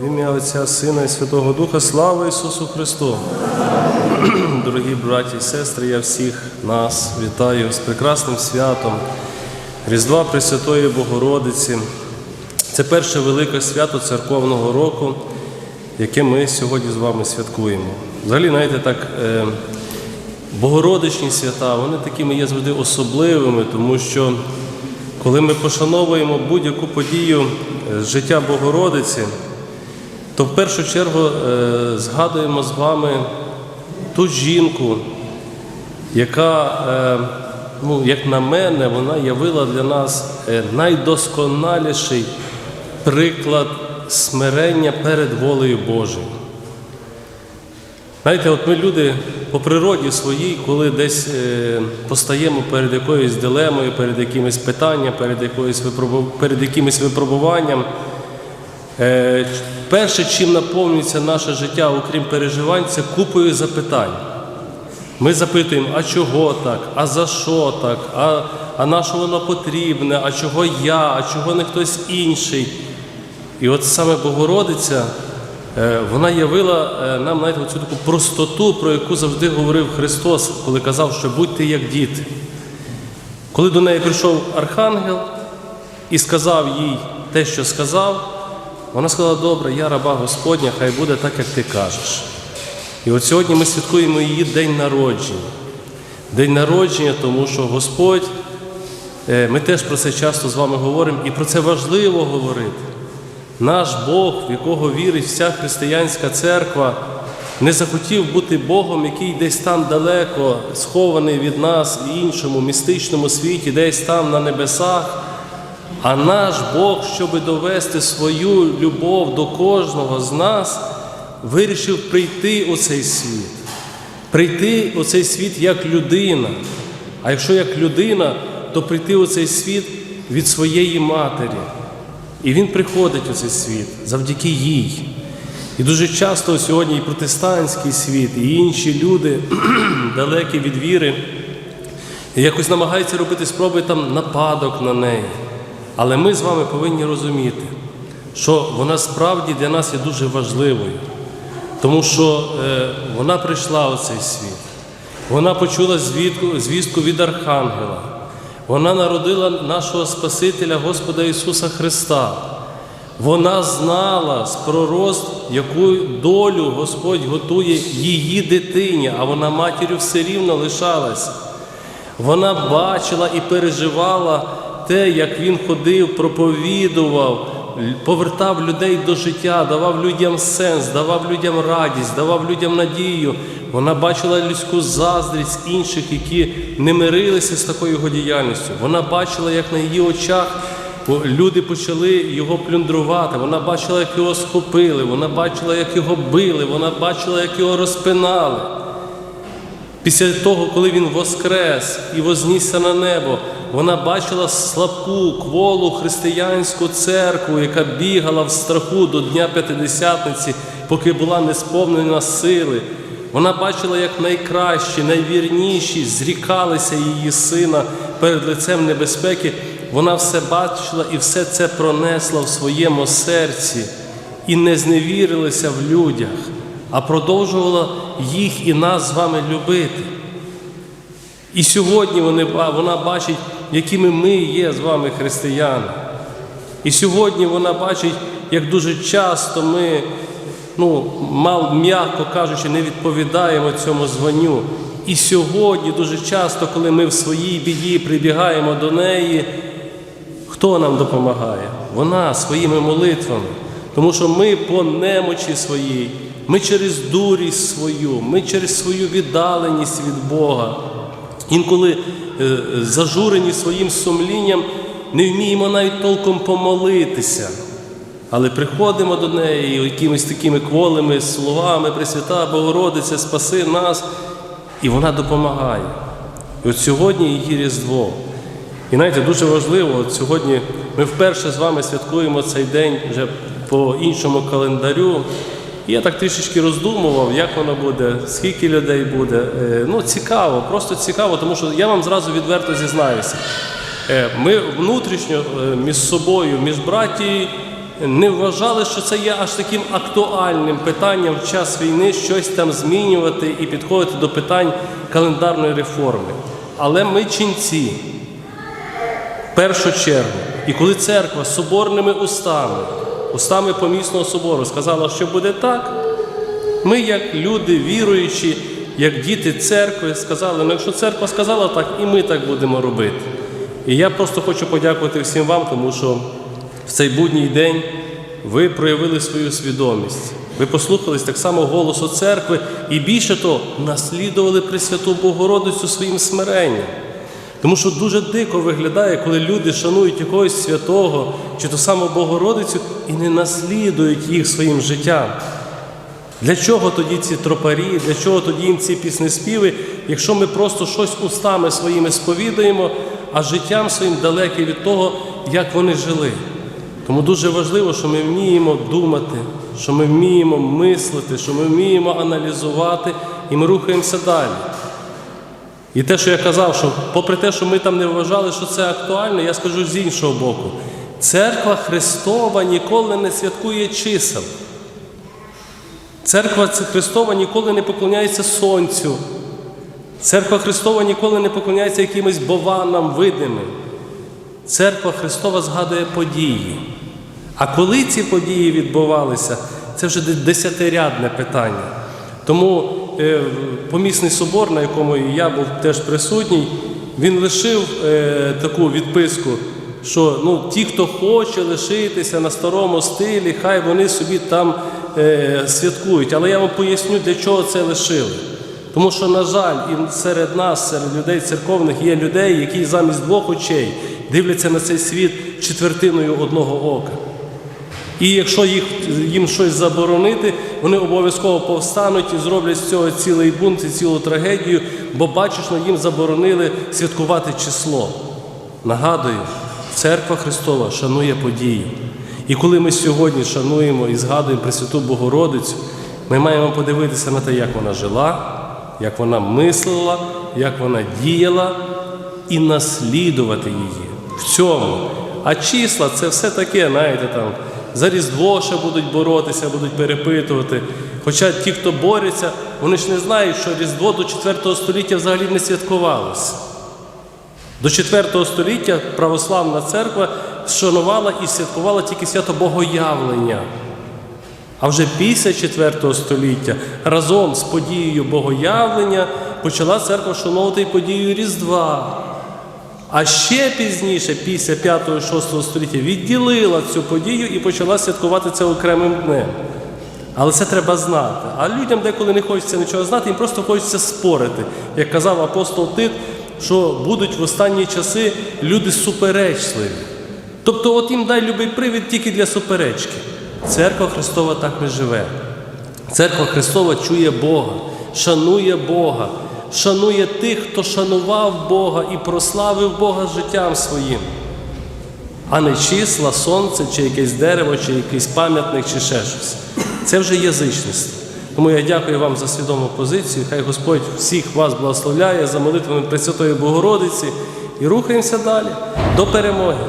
В ім'я Отця, Сина і Святого Духа, слава Ісусу Христу! Дорогі браті і сестри, я всіх нас вітаю з прекрасним святом Різдва Пресвятої Богородиці. Це перше велике свято церковного року, яке ми сьогодні з вами святкуємо. Взагалі, знаєте, так, е, Богородичні свята, вони такими є завжди особливими, тому що коли ми пошановуємо будь-яку подію е, життя Богородиці, то в першу чергу е, згадуємо з вами ту жінку, яка, ну, як на мене, вона явила для нас е, найдосконаліший приклад смирення перед волею Божою. Знаєте, от ми люди по природі своїй, коли десь е, постаємо перед якоюсь дилемою, перед якимось питанням, перед, якоюсь перед якимось випробуванням, Е, Перше, чим наповнюється наше життя, окрім переживань, це купою запитань. Ми запитуємо, а чого так, а за що так, а, а на що воно потрібне, а чого я, а чого не хтось інший. І от саме Богородиця, е, вона явила е, нам навіть цю таку простоту, про яку завжди говорив Христос, коли казав, що будьте як діти. Коли до неї прийшов архангел і сказав їй те, що сказав, вона сказала, добре, я раба Господня, хай буде так, як ти кажеш. І от сьогодні ми святкуємо її день народження. День народження, тому що Господь, е, ми теж про це часто з вами говоримо, і про це важливо говорити. Наш Бог, в якого вірить вся християнська церква, не захотів бути Богом, який десь там далеко, схований від нас в іншому містичному світі, десь там на небесах. А наш Бог, щоб довести свою любов до кожного з нас, вирішив прийти у цей світ, прийти у цей світ як людина. А якщо як людина, то прийти у цей світ від своєї матері. І він приходить у цей світ завдяки їй. І дуже часто сьогодні і протестантський світ, і інші люди, далекі від віри, якось намагаються робити спроби там нападок на неї. Але ми з вами повинні розуміти, що вона справді для нас є дуже важливою, тому що е, вона прийшла у цей світ, вона почула звістку від Архангела, вона народила нашого Спасителя Господа Ісуса Христа. Вона знала з пророст, яку долю Господь готує її дитині, а вона матір'ю все рівно лишалась. Вона бачила і переживала те, як він ходив, проповідував, повертав людей до життя, давав людям сенс, давав людям радість, давав людям надію. Вона бачила людську заздрість інших, які не мирилися з такою його діяльністю. Вона бачила, як на її очах люди почали його плюндрувати. Вона бачила, як його схопили, вона бачила, як його били, вона бачила, як його розпинали. Після того, коли він воскрес і вознісся на небо, вона бачила слабку, кволу християнську церкву, яка бігала в страху до Дня П'ятидесятниці, поки була не сповнена сили. Вона бачила, як найкращі, найвірніші зрікалися її сина перед лицем небезпеки. Вона все бачила і все це пронесла в своєму серці і не зневірилася в людях, а продовжувала їх і нас з вами любити. І сьогодні вони, вона бачить, якими ми є з вами християни. І сьогодні вона бачить, як дуже часто ми, ну, мал, м'яко кажучи, не відповідаємо цьому званню. І сьогодні дуже часто, коли ми в своїй біді прибігаємо до неї, хто нам допомагає? Вона своїми молитвами. Тому що ми по немочі своїй, ми через дурість свою, ми через свою віддаленість від Бога. Інколи е, зажурені своїм сумлінням, не вміємо навіть толком помолитися. Але приходимо до неї якимись такими кволими словами, Пресвята Богородиця, спаси нас, і вона допомагає. І от сьогодні її Різдво. І знаєте, дуже важливо, от сьогодні ми вперше з вами святкуємо цей день вже по іншому календарю. Я так трішечки роздумував, як воно буде, скільки людей буде. Е, Ну, цікаво, просто цікаво, тому що я вам зразу відверто зізнаюся. Е, Ми внутрішньо е, між собою, між братією, не вважали, що це є аж таким актуальним питанням в час війни щось там змінювати і підходити до питань календарної реформи. Але ми ченці, першу чергу. І коли церква з соборними устами, устами помісного собору сказала, що буде так, ми, як люди віруючі, як діти церкви, сказали, ну якщо церква сказала так, і ми так будемо робити. І я просто хочу подякувати всім вам, тому що в цей будній день ви проявили свою свідомість. Ви послухались так само голосу церкви і більше того, наслідували Пресвяту Богородицю своїм смиренням. Тому що дуже дико виглядає, коли люди шанують якогось святого чи ту саму Богородицю і не наслідують їх своїм життям. Для чого тоді ці тропарі, для чого тоді їм ці піснеспіви, якщо ми просто щось устами своїми сповідаємо, а життям своїм далекі від того, як вони жили. Тому дуже важливо, що ми вміємо думати, що ми вміємо мислити, що ми вміємо аналізувати і ми рухаємося далі. І те, що я казав, що попри те, що ми там не вважали, що це актуально, я скажу з іншого боку. Церква Христова ніколи не святкує чисел. Церква Христова ніколи не поклоняється Сонцю. Церква Христова ніколи не поклоняється якимось бованам видимим. Церква Христова згадує події. А коли ці події відбувалися, це вже десятирядне питання. Тому помісний собор, на якому я був теж присутній, він лишив е, таку відписку, що ну, ті, хто хоче лишитися на старому стилі, хай вони собі там е, святкують. Але я вам поясню, для чого це лишили. Тому що, на жаль, і серед нас, серед людей церковних, є людей, які замість двох очей дивляться на цей світ четвертиною одного ока. І якщо їх, їм щось заборонити, вони обов'язково повстануть і зроблять з цього цілий бунт і цілу трагедію, бо бачиш, ну, їм заборонили святкувати число. Нагадую, церква Христова шанує події. І коли ми сьогодні шануємо і згадуємо Пресвяту Богородицю, ми маємо подивитися на те, як вона жила, як вона мислила, як вона діяла, і наслідувати її в цьому. А числа це все таке, знаєте, там за Різдво ще будуть боротися, будуть перепитувати. Хоча ті, хто бореться, вони ж не знають, що Різдво до 4 століття взагалі не святкувалося. До 4 століття православна церква шанувала і святкувала тільки свято Богоявлення. А вже після 4 століття разом з подією Богоявлення почала церква шановувати і подію Різдва. А ще пізніше, після 5-6 століття, відділила цю подію і почала святкувати це окремим днем. Але це треба знати. А людям деколи не хочеться нічого знати, їм просто хочеться спорити. Як казав апостол Тит, що будуть в останні часи люди суперечливі. Тобто, от їм дай любий привід тільки для суперечки. Церква Христова так не живе. Церква Христова чує Бога, шанує Бога, шанує тих, хто шанував Бога і прославив Бога життям своїм, а не числа, сонце, чи якесь дерево, чи якийсь пам'ятник, чи ще щось. Це вже язичництво. Тому я дякую вам за свідому позицію. Хай Господь всіх вас благословляє за молитвами Пресвятої Богородиці і рухаємося далі до перемоги.